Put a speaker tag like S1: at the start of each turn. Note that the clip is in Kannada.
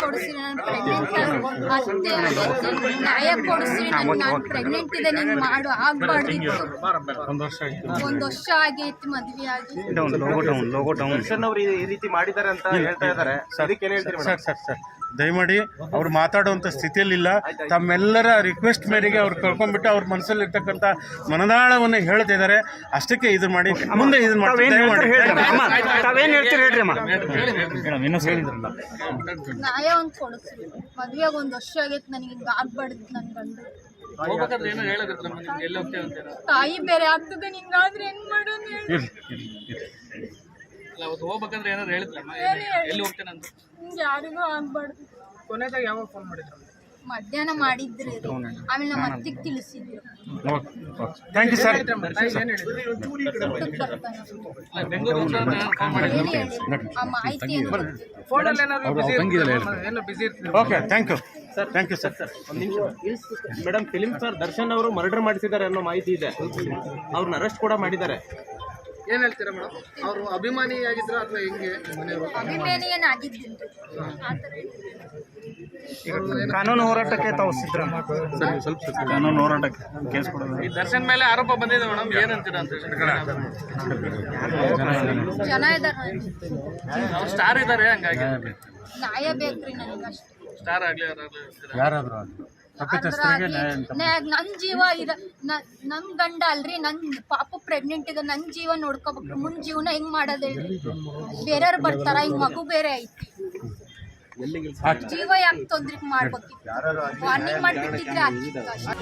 S1: ಕೊಡಿಸಿ ನಾನು ಪ್ರೆಗ್ನೆಂಟ್ ಅತ್ತೆ ಅದಕ್ಕೆ ನ್ಯಾಯ ಕೊಡಿಸಿ ನಾನು ನಾನು ಪ್ರೆಗ್ನೆಂಟ್ ಇದೆ ನೀನು ಮಾಡು ಆಗ್ಬಾರ್ದಿತ್ತು
S2: ಒಂದು ವರ್ಷ ಆಯ್ತು.
S1: ಒಂದು ವರ್ಷ ಆಗೈತಿ ಮದ್ವೆ ಆಗಿ.
S2: Down logo down logo down
S3: Darshan ಈ ರೀತಿ ಮಾಡಿದ್ದಾರೆ ಅಂತ ಹೇಳ್ತಾ ಇದ್ದಾರೆ. ಅದಕ್ಕೆ ಏನ್ ಹೇಳ್ತೀರಿ
S2: ಸರ್ ಸರ್ ಸರ್. ದಯಮಾಡಿ ಅವ್ರು ಮಾತಾಡುವಂಥ ಸ್ಥಿತಿಯಲ್ಲಿಲ್ಲ. ತಮ್ಮೆಲ್ಲರ ರಿಕ್ವೆಸ್ಟ್ ಮೇರೆಗೆ ಅವ್ರು ಕಳ್ಕೊಂಡ್ಬಿಟ್ಟು ಅವ್ರ ಮನಸ್ಸಲ್ಲಿರ್ತಕ್ಕಂಥ ಮನದಾಳವನ್ನು ಹೇಳ್ತಿದ್ದಾರೆ ಅಷ್ಟಕ್ಕೆ ಇದು ಮಾಡಿ ಮುಂದೆ ಇದನ್ನ ಮಾಡಿ ದಯಮಾಡಿ.
S3: ತಾವೇನ್ ಹೇಳ್ತೀರಿ? ಹೇಳ್ರಿ ಅಮ್ಮ.
S1: ನ್ಯಾಯ ಒಂದು ಕೊಡಿಸ್ರಿ. ಮದ್ವೆಗೆ ಒಂದು ವರ್ಷ ಆಗೈತಿ ನನಗೆ ಆಗ್ಬಾರ್ದು ನನ್ನ ಗಂಡು.
S4: ಏನೋ
S1: ತಾಯಿ ಬೇರೆ ಆಗ್ತದೆ ನಿಂಗಾದ್ರೆ ಹೆಂಗ್ ಮಾಡೋದು
S4: ಅಲ್ಲ ಅವತ್ತು ಹೋಗ್ಬೇಕಂದ್ರೆ ಏನಾದ್ರು ಹೇಳಿದ್ರಮ್ಮ
S1: ಹೇಳಿ, ಹೇಳಿ.
S4: ಎಲ್ಲಿ ಹೋಗ್ತೇನೆ ಅಂತ?
S1: ಹಿಂಗೆ ಯಾರಿಗೂ ಆಗ್ಬಾರ್ದು.
S4: ಕೊನೆದಾಗ ಯಾವಾಗ ಫೋನ್ ಮಾಡಿದ್ರು?
S1: ಮಧ್ಯಾಹ್ನ ಮಾಡಿದ್ರಿ. ಆಮೇಲೆ ನಮ್ಮ ಅತ್ತಿಗೆ ತಿಳಿಸಿದ್ರು.
S2: Okay okay. Thank you sir
S1: ಊಟಕ್ಕೆ ಬರ್ತಾನೆ
S4: ಅಲ್ಲ ಬೆಂಗಳೂರು ಫೋನ್ ಮಾಡಿದ್ರು
S1: ಹೇಳಿ ಹೇಳಿ. ಆ ಮಾಹಿತಿ ಏನು ಗೊತ್ತಿಲ್ಲ.
S4: ಫೋನಲ್ಲಿ ಏನಾದ್ರು ಬಿಸಿ ಏನೋ ಬಿಸಿ ಇರ್ತೀವಿ
S2: okay thank you sir thank you sir
S3: ಒಂದ್ ನಿಮಿಷ. ಮೇಡಮ್ ಫಿಲಿಂ ಸ್ಟಾರ್ ದರ್ಶನ್ ಅವರು ಮರ್ಡರ್ ಮಾಡಿಸಿದ್ದಾರೆ ಅನ್ನೋ ಮಾಹಿತಿ ಇದೆ. ಅವ್ರನ್ನ ಅರೆಸ್ಟ್ ಕೂಡ ಮಾಡಿದ್ದಾರೆ.
S4: ಏನ್ ಹೇಳ್ತೀರಾ ಮೇಡಮ್? ಅವರು ಅಭಿಮಾನಿ ಆಗಿದ್ರ ಅಥವಾ ಹೆಂಗೆ ಮನೆಯವರು?
S1: ಅಭಿಮಾನಿ ಏನಾಗಿದ್ದಿಲ್ಲ ಆ ಥರ
S3: ಕಾನೂನು ಹೋರಾಟಕ್ಕೆ ತಾವು ಸಿದ್ಧ
S2: ಕಾನೂನು ಹೋರಾಟಕ್ಕೆ ಕೇಸ್ ಕೊಡೋದು.
S4: ಈ ದರ್ಶನ್ ಮೇಲೆ ಆರೋಪ ಬಂದಿದೆ ಮೇಡಮ್. ಏನಂತೀರಾ ಅಂತ
S1: ಜನ
S4: ಸ್ಟಾರ್ ಇದ್ದಾರೆ ಹಂಗಾಗಿ.
S1: ನ್ಯಾಯ ಬೇಕ್ರಿ ನನಗಷ್ಟೇ.
S4: ಸ್ಟಾರ್?
S2: ಯಾರಾದರೂ ಆಗಲಿ. ತಪ್ಪಿತಸ್ಥರಿಗೆ ನ್ಯಾಯ ಅಂತ
S1: ನನ್ನ ಜೀವ ಇರ ನ- ನನ್ ಗಂಡ ಅಲ್ರಿ ನನ್ ಪಾಪ ಪ್ರೆಗ್ನೆಂಟ್ ಇದೆ ನನ್ ಜೀವ ನೋಡ್ಕೋಬೇಕು. ಮುಂದ್ ಜೀವನ ಹೆಂಗ್ ಮಾಡೋದ್ ಹೇಳಿ. ಬೇರೆಯವ್ರು ಬರ್ತಾರ ಹಿಂಗ್ ಮಗು ಬೇರೆ ಐತಿ. ಜೀವ ಯಾಕೆ ತೊಂದ್ರೆ ಮಾಡ್ಬೇಕಿತ್ತು ವಾರ್ನಿಂಗ್ ಮಾಡ್ಬಿಟ್ಟಿದ್ರೆ ಆಗಿತ್ತು ಅಷ್ಟೇ